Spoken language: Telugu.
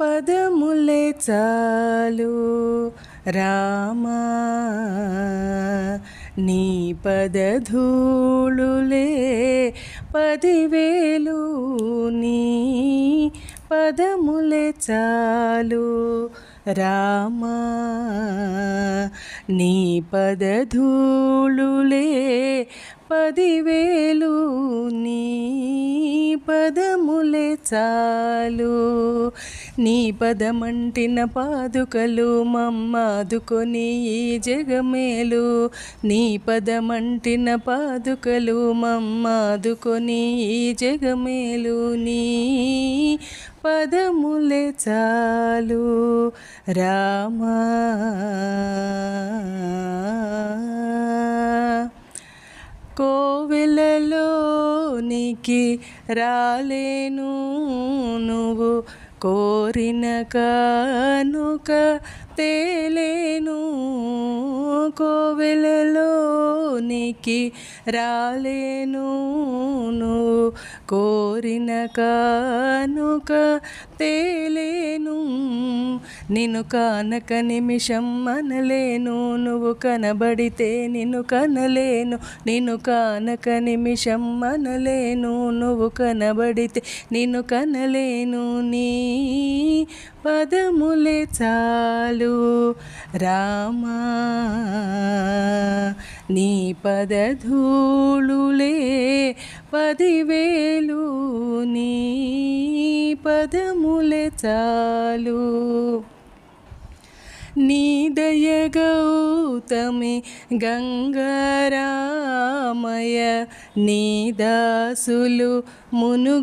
పదములే చాలు. రామా నీ పదధూళులే పదివేలు నీ పదములే చాలు. రామా నీ పదధూళులే పదివేలు పదములే చాలు. నీ పదమంటిన పాదుకలు మమ్మాదుకొని ఈ జగమేలు. నీ పదమంటిన పాదుకలు మమ్మాదుకొని ఈ జగమేలు. నీ పదములే చాలు. రామా కోవెలలోనికి రాలేను నువ్వు కోరిన కానుక తేలేను కోవెలలోనికి రాలేను నువ్వు కోరిన కానుక తేలేను నిన్ను కానక నిమిషం అనలేను. నువ్వు కనబడితే నిన్ను కనలేను. నిన్ను కానక నిమిషం అనలేను. నువ్వు కనబడితే నిన్ను కనలేను. నీ పదములే చాలు రామా. నీ పదధూళులే పదివేలు. నీ పదములే చాలు. निदय गौतमे गङ्गारमय निदासुलु मुनु